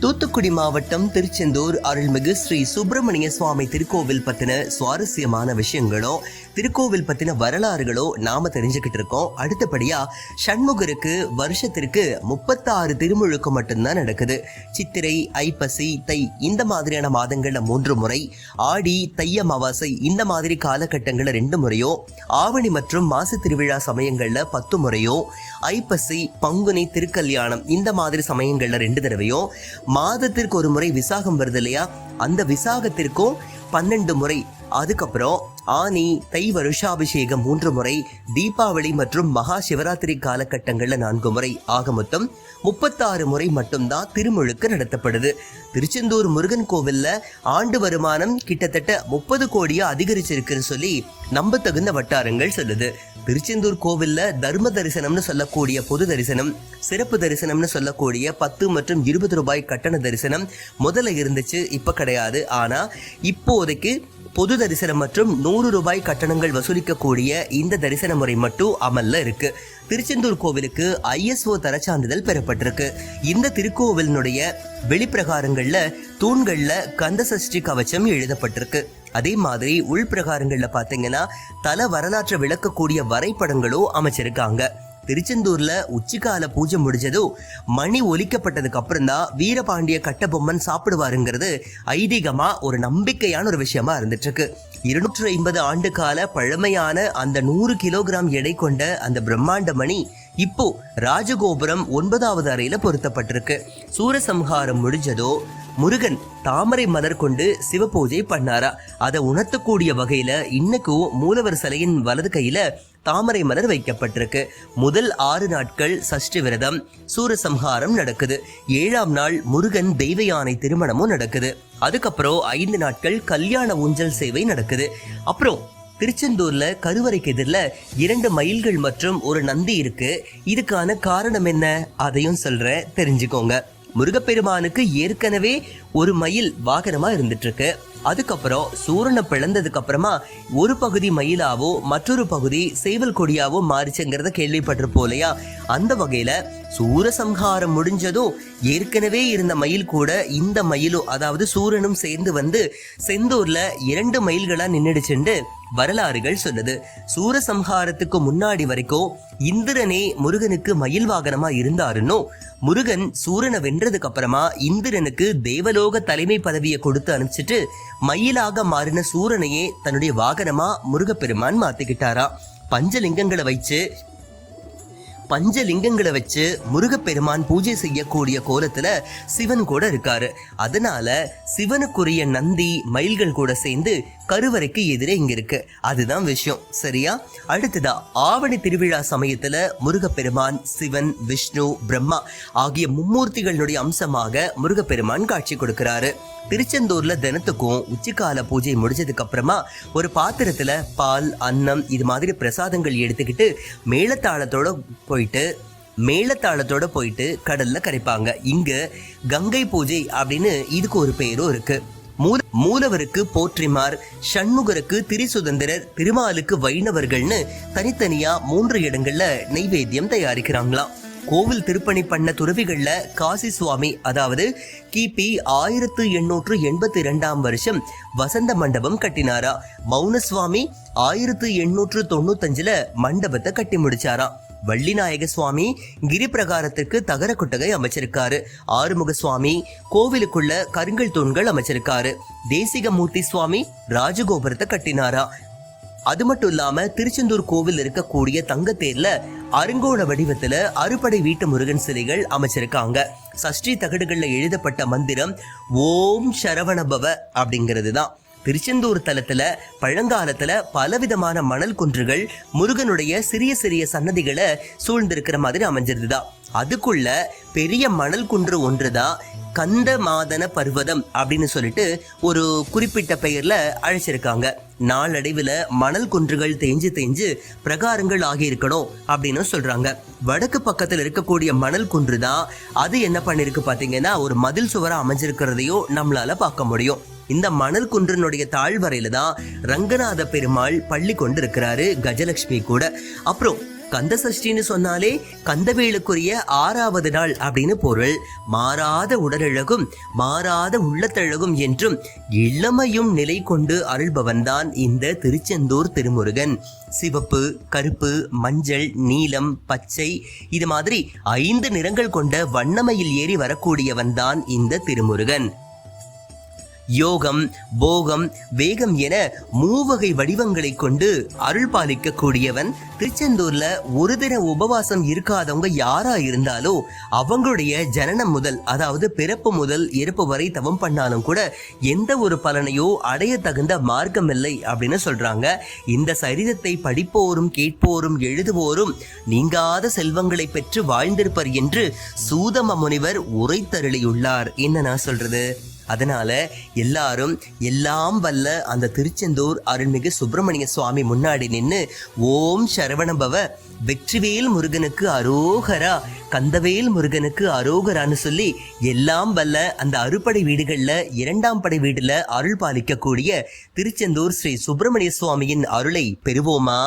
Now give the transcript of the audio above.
தூத்துக்குடி மாவட்டம் திருச்செந்தூர் அருள்மிகு ஸ்ரீ சுப்பிரமணிய சுவாமி திருக்கோவில் பத்தின சுவாரஸ்யமான விஷயங்களோ திருக்கோவில் பத்தின வரலாறுகளோ நாம தெரிஞ்சுக்கிட்டு இருக்கோம். அடுத்தபடியா சண்முகருக்கு வருஷத்திற்கு முப்பத்தாறு திருமுழுக்கு மட்டும்தான் நடக்குது. சித்திரை ஐப்பசி தை இந்த மாதிரியான மாதங்கள்ல மூன்று முறை ஆடி தை அமாவாசை இந்த மாதிரி காலகட்டங்கள்ல ரெண்டு முறையோ ஆவணி மற்றும் மாசு திருவிழா சமயங்கள்ல பத்து முறையோ ஐப்பசி பங்குனி திருக்கல்யாணம் இந்த மாதிரி சமயங்கள்ல ரெண்டு தடவையோ மாதத்திற்கு ஒரு முறை விசாகம் வருது இல்லையா? அந்த விசாகத்திற்கும் பன்னெண்டு முறை. அதுக்கப்புறம் ஆனி தை வருஷாபிஷேகம் மூன்று முறை தீபாவளி மற்றும் மகா சிவராத்திரி காலகட்டங்களில் நான்கு முறை. ஆக மொத்தம் முப்பத்தாறு முறை மட்டும்தான் திருமுழுக்கு நடத்தப்படுது. திருச்செந்தூர் முருகன் கோவிலில் ஆண்டு வருமானம் கிட்டத்தட்ட முப்பது கோடியாக அதிகரிச்சிருக்குன்னு சொல்லி நம்ப தகுந்த வட்டாரங்கள் சொல்லுது. திருச்செந்தூர் கோவிலில் தர்ம தரிசனம்னு சொல்லக்கூடிய பொது தரிசனம் சிறப்பு தரிசனம்னு சொல்லக்கூடிய பத்து மற்றும் இருபது ரூபாய் கட்டண தரிசனம் முதல்ல இருந்துச்சு இப்போ கிடையாது. ஆனால் இப்போதைக்கு பொது தரிசனம் மற்றும் நூறு ரூபாய் கட்டணங்கள் வசூலிக்கக்கூடிய இந்த தரிசன முறை மட்டும் அமல்ல இருக்கு. திருச்செந்தூர் கோவிலுக்கு ஐஎஸ்ஓ தரச்சான்றிதழ் பெறப்பட்டிருக்கு. இந்த திருக்கோவிலினுடைய வெளிப்பிரகாரங்கள்ல தூண்கள்ல கந்த சஷ்டி கவச்சம் எழுதப்பட்டிருக்கு. அதே மாதிரி உள்பிரகாரங்களில் பாத்தீங்கன்னா தல வரலாற்றை விளக்கக்கூடிய வரைபடங்களும் அமைச்சிருக்காங்க. திருச்செந்தூர்ல உச்சிக்கால பூஜை முடிஞ்சதும் மணி ஒலிக்கப்பட்டதுக்கு அப்புறம் தான் வீரபாண்டிய கட்டபொம்மன் சாப்பிடுவாருங்கிறது ஐதீகமா ஒரு நம்பிக்கையான ஒரு விஷயமா இருந்துட்டு இருக்கு இருநூற்று ஐம்பது ஆண்டு கால பழமையான அந்த நூறு கிலோகிராம் எடை கொண்ட அந்த பிரம்மாண்ட மணி இப்போ ராஜகோபுரம் ஒன்பதாவது அறையில பொருத்தப்பட்டிருக்கு. சூரசம்ஹாரம் முடிஞ்சதோ முருகன் தாமரை மலர் கொண்டு சிவபூஜை பண்ணாரா? அதை உணர்த்தக்கூடிய வகையில இன்னைக்கும் மூலவர் சிலையின் வலது கையில தாமரை மலர் வைக்கப்பட்டிருக்கு. முதல் ஆறு நாட்கள் சஷ்டி விரதம் சூரசம்ஹாரம் நடக்குது. ஏழாம் நாள் முருகன் தெய்வ யானை திருமணமும் நடக்குது. அதுக்கப்புறம் ஐந்து நாட்கள் கல்யாண ஊஞ்சல் சேவை நடக்குது. அப்புறம் திருச்செந்தூர்ல கருவறைக்கு எதிரில் இரண்டு மயில்கள் மற்றும் ஒரு நந்தி இருக்கு. இதுக்கான காரணம் என்ன? அதையும் சொல்றேன் தெரிஞ்சுக்கோங்க. முருகப்பெருமானுக்கு ஏற்கனவே ஒரு மயில் வாகனமா இருந்துட்டு இருக்கு அதுக்கப்புறம் சூரனை பிளந்ததுக்கு அப்புறமா ஒரு பகுதி மயிலாவோ மற்றொரு பகுதி சேவல் கொடியாவோ மாறிச்சுங்கிறத கேள்விப்பட்டிருப்போம் இல்லையா? அந்த வகையில சூரசம்ஹாரம் முடிஞ்சதும் ஏற்கனவே இருந்த மயில் கூட இந்த மயிலும் அதாவது சூரனும் சேர்ந்து வந்து செந்தூர்ல இரண்டு மயில்களா நின்றுடுச்சுண்டு வரலாறுகள் சொல்லுது. சூரசம்ஹாரத்துக்கு முன்னாடி வரைக்கும் இந்திரனே முருகனுக்கு மயில் வாகனமா இருந்தாருன்னும் முருகன் சூரனை வென்றதுக்கு அப்புறமா இந்திரனுக்கு தேவலோக தலைமை பதவியை கொடுத்து அனுப்பிச்சிட்டு மயிலாக மாறின சூரனையே தன்னுடைய வாகனமா முருகப்பெருமான் மாத்திக்கிட்டாரா. பஞ்சலிங்கங்களை வச்சு பஞ்சலிங்கங்களை வச்சு முருகப்பெருமான் பூஜை செய்யக்கூடிய கோலத்துல சிவன் கூட இருக்காரு. அதனால சிவனுக்குரிய நந்தி மயில்கள் கூட சேர்ந்து கருவறைக்கு எதிரே இங்க இருக்கு. அதுதான் விஷயம். சரியா? அடுத்ததா ஆவணி திருவிழா சமயத்துல முருகப்பெருமான் சிவன் விஷ்ணு பிரம்மா ஆகிய மும்மூர்த்திகளுடைய அம்சமாக முருகப்பெருமான் காட்சி கொடுக்கிறாரு. திருச்செந்தூர்ல தினத்துக்கும் உச்சிக்கால பூஜை முடிஞ்சதுக்கு அப்புறமா ஒரு பாத்திரத்துல பால் அன்னம் இது மாதிரி பிரசாதங்கள் எடுத்துக்கிட்டு மேளதாளத்தோட போயிட்டு மேளதாளத்தோட போயிட்டு கடல்ல கரைப்பாங்க. இங்க கங்கை பூஜை அப்படின்னு இதுக்கு ஒரு பேரும் இருக்கு. மூலவருக்கு போற்றிமார் சண்முகருக்கு திரிசுதந்திரர் திருமாலுக்கு வைணவர்கள்னு தனித்தனியா மூன்று இடங்கள்ல நெய்வேத்தியம் தயாரிக்கிறாங்களாம் கோவில் திருப்பணி பண்ண துறவிகள்ல காசி சுவாமி அதாவது கிபி ஆயிரத்து எண்ணூற்று எண்பத்தி இரண்டாம் வருஷம் வசந்த மண்டபம் கட்டினாரா. மௌனசுவாமி ஆயிரத்து எண்ணூற்று தொண்ணூத்தஞ்சுல மண்டபத்தை கட்டி முடிச்சாராம் வள்ளிநாயக சுவாமி கிரி பிரகாரத்திற்கு தகர குட்டகை அமைச்சிருக்காரு. ஆறுமுக சுவாமி கோவிலுக்குள்ள கருங்கல் தூண்கள் அமைச்சிருக்காரு. தேசிகமூர்த்தி சுவாமி ராஜகோபுரத்தை கட்டினாரா. அது மட்டும் இல்லாம திருச்செந்தூர் கோவில் இருக்கக்கூடிய தங்கத்தேர்ல அருங்கோண வடிவத்துல அறுபடை வீட்டு முருகன் சிலைகள் அமைச்சிருக்காங்க. சஷ்டி தகடுகள்ல எழுதப்பட்ட மந்திரம் ஓம் சரவணபவ அப்படிங்கிறது தான் திருச்செந்தூர் தலத்துல பழங்காலத்துல பலவிதமான மணல் குன்றுகள் முருகனுடைய சிறிய சிறிய சன்னதிகளை சூழ்ந்திருக்கிற மாதிரி அமைஞ்சிருதுதான். அதுக்குள்ள பெரிய மணல் குன்று ஒன்றுதான் கந்த மாதன பர்வதம் அப்படின்னு சொல்லிட்டு ஒரு குறிப்பிட்ட பெயர்ல அழைச்சிருக்காங்க. நாளடைவில் மணல் குன்றுகள் தேஞ்சு தேஞ்சு பிரகாரங்கள் ஆகியிருக்கணும் அப்படின்னு சொல்றாங்க. வடக்கு பக்கத்தில் இருக்கக்கூடிய மணல் குன்று தான் அது என்ன பண்ணிருக்கு பார்த்தீங்கன்னா ஒரு மதில் சுவராக அமைஞ்சிருக்கிறதையும் நம்மளால பார்க்க முடியும். இந்த மணல் குன்றினுடைய தாழ்வரையில தான் ரங்கநாத பெருமாள் பள்ளி கொண்டு இருக்கிறாரு கஜலட்சுமி கூட. அப்புறம் கந்த சஷ்டின்னு சொன்னாலே கந்தவேலுக்குரிய ஆறாவது நாள் அப்படின்னு பொருள். மாறாத உடலழகும் மாறாத உள்ளத்தழகும் என்றும் இளமையும் நிலை கொண்டு அருள்பவன்தான் இந்த திருச்செந்தூர் திருமுருகன். சிவப்பு கருப்பு மஞ்சள் நீலம் பச்சை இது மாதிரி ஐந்து நிறங்கள் கொண்ட வண்ணமையில் ஏறி வரக்கூடியவன் தான் இந்த திருமுருகன். யோகம் போகம் வேகம் என மூவகை வடிவங்களை கொண்டு அருள் பாலிக்க கூடியவன் திருச்செந்தூர்ல ஒரு தின உபவாசம் இருக்காதவங்க யாரா இருந்தாலோ அவங்களுடைய ஜனனம் முதல் அதாவது பிறப்பு முதல் இறப்பு வரை தவம் பண்ணாலும் கூட எந்த ஒரு பலனையோ அடைய தகுந்த மார்க்கம் இல்லை அப்படின்னு சொல்றாங்க. இந்த சரிதத்தை படிப்போரும் கேட்போரும் எழுதுவோரும் நீங்காத செல்வங்களை பெற்று வாழ்ந்திருப்பர் என்று சூதம முனிவர் உரைத்தருளியுள்ளார். என்ன நான் சொல்றது? அதனால எல்லாரும் எல்லாம் வல்ல அந்த திருச்செந்தூர் அருள்மிகு சுப்பிரமணிய சுவாமி முன்னாடி நின்று ஓம் சரவணபவ வெற்றிவேல் முருகனுக்கு அரோகரா கந்தவேல் முருகனுக்கு அரோகரான்னு சொல்லி எல்லாம் வல்ல அந்த அறுபடை வீடுகளில் இரண்டாம் படை வீடுல அருள் பாலிக்கக்கூடிய திருச்செந்தூர் ஸ்ரீ சுப்பிரமணிய சுவாமியின் அருளை பெறுவோமா?